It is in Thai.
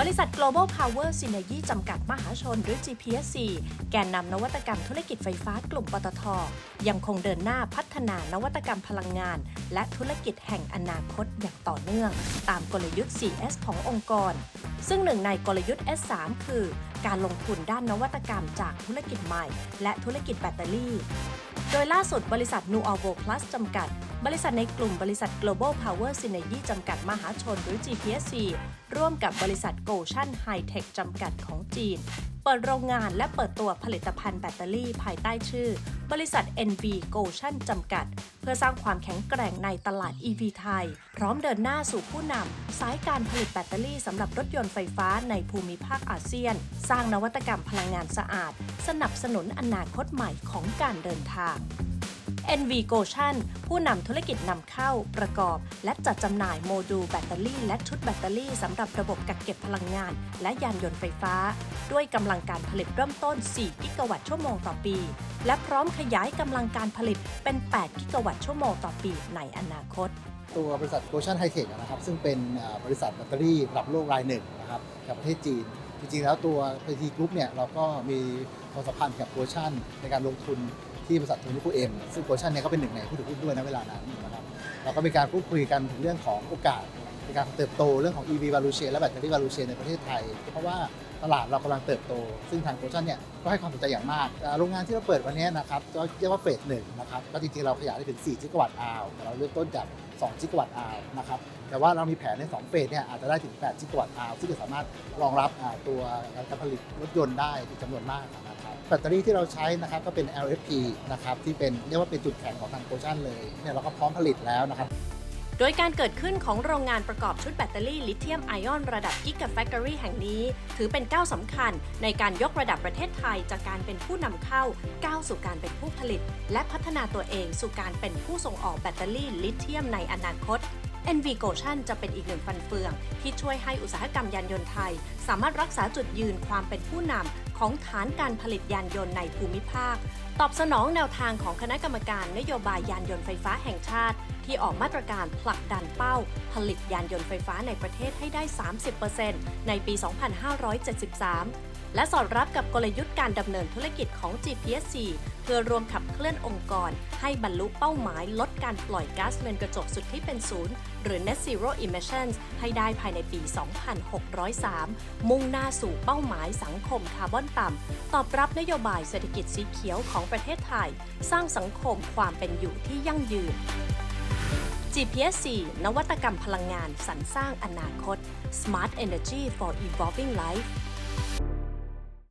บริษัท Global Power Synergy จำกัดมหาชนหรือ GPSC แกนนำนวัตกรรมธุรกิจไฟฟ้ากลุ่มปตท ยังคงเดินหน้าพัฒนานวัตกรรมพลังงาน และธุรกิจแห่งอนาคตอย่างต่อเนื่อง ตามกลยุทธ์ 4S ขององค์กร ซึ่งหนึ่งในกลยุทธ์ S3 คือ การลงทุนด้านนวัตกรรมจากธุรกิจใหม่ และธุรกิจแบตเตอรี่ โดยล่าสุดบริษัท n u a v o Plus จำกัด บริษัทในกลุ่มบริษัท Global Power Synergy จำกัดมหาชนหรือ GPSC ร่วมกับบริษัท Goshan High Tech จำกัดของจีน เปิดโรงงานและเปิดตัวผลิตภัณฑ์แบตเตอรี่ภายใต้ชื่อ บริษัท NV Goshan จำกัด เพื่อสร้างความแข็งแกร่งในตลาด EV ไทย พร้อมเดินหน้าสู่ผู้นำสายการผลิตแบตเตอรี่สำหรับรถยนต์ไฟฟ้าในภูมิภาคอาเซียน สร้างนวัตกรรมพลังงานสะอาด สนับสนุนอนาคตใหม่ของการเดินทาง NV Goshan ผู้นำธุรกิจนำเข้า ประกอบ และจัดจำหน่ายโมดูลแบตเตอรี่ และชุดแบตเตอรี่สำหรับระบบกักเก็บพลังงาน และยานยนต์ไฟฟ้า ด้วยกำลังการผลิตเริ่มต้น 4 กิกะวัตต์ชั่วโมงต่อปี และพร้อมขยายกำลังการผลิตเป็น 8 กิกะวัตต์ชั่วโมงต่อปีในอนาคต ตัวบริษัทโกชันไฮเทคนะครับซึ่งเป็นบริษัทแบตเตอรี่ระดับโลกรายหนึ่งนะครับกับประเทศจีนจริงๆแล้วตัว PT Group เนี่ยเราก็มีความสัมพันธ์กับโกชันในการลงทุน ที่บริษัทโทนี่ฟูเอ็มซึ่งโกชันเนี่ยก็เป็นหนึ่งในผู้ถือหุ้นด้วยนะเวลานั้นนะครับเราก็มีการพูดคุยกันถึงเรื่องของโอกาส ในการเติบโตเรื่องของ EV value chain และแบตเตอรี่ value chain ในประเทศไทย เพราะว่าตลาดเรากำลังเติบโต ซึ่งทางโกลชันเนี่ยก็ให้ความสนใจอย่างมาก โรงงานที่เราเปิดวันนี้นะครับก็เรียกว่าเฟสหนึ่งนะครับก็จริงๆเราขยายได้ถึง 4 จิกะวัตต์อาวแต่เราเริ่มต้นจาก 2 จิกะวัตต์อาวนะครับแต่ว่าเรามีแผนใน 2 เฟสเนี่ยอาจจะได้ถึง 8 จิกะวัตต์อาวซึ่งจะสามารถรองรับตัวการผลิตรถยนต์ได้เป็นจำนวนมากนะครับแบตเตอรี่ที่เราใช้นะครับก็เป็น LFP นะครับที่เป็นเรียกว่าเป็นจุดแข็งของทางโกลชันเลยเนี่ยเราก็พร้อมผลิตแล้วนะครับ โดยการเกิดขึ้นของโรงงานประกอบชุดแบตเตอรี่ลิเธียมไอออนระดับกิกะแฟคทอรี่แห่งนี้ ถือเป็นก้าวสำคัญในการยกระดับประเทศไทยจากการเป็นผู้นำเข้า ก้าวสู่การเป็นผู้ผลิต และพัฒนาตัวเองสู่การเป็นผู้ส่งออกแบตเตอรี่ลิเธียมในอนาคต NV g o t i o n จะเป็นอีกหนึ่งฟันเฟือง ที่ช่วยให้อุตสาหกรรมยานยนต์ไทย สามารถรักษาจุดยืนความเป็นผู้นำของฐานการผลิตยานยนต์ในภูมิภาค ตอบสนองแนวทางของคณะกรรมการนโยบายยานยนต์ไฟฟ้าแห่งชาติ ที่ออกมาตรการผลักดันเป้า ผลิตยานยนต์ไฟฟ้าในประเทศให้ได้ 30%ในปี 2573 และสอดรับกับกลยุทธ์การดำเนินธุรกิจของ GPSC เพื่อรวมขับเคลื่อนองค์กร ให้บรรลุเป้าหมายลดการปล่อยก๊าซเรือนกระจกสุดที่เป็นศูนย์ หรือ Net Zero Emissions ให้ได้ภายในปี 2603 มุ่งหน้าสู่เป้าหมายสังคมคาร์บอนต่ำ ตอบรับนโยบายเศรษฐกิจสีเขียวของประเทศไทย สร้างสังคมความเป็นอยู่ที่ยั่งยืน GPSC นวัตกรรมพลังงานสรรสร้างอนาคต Smart Energy for Evolving Life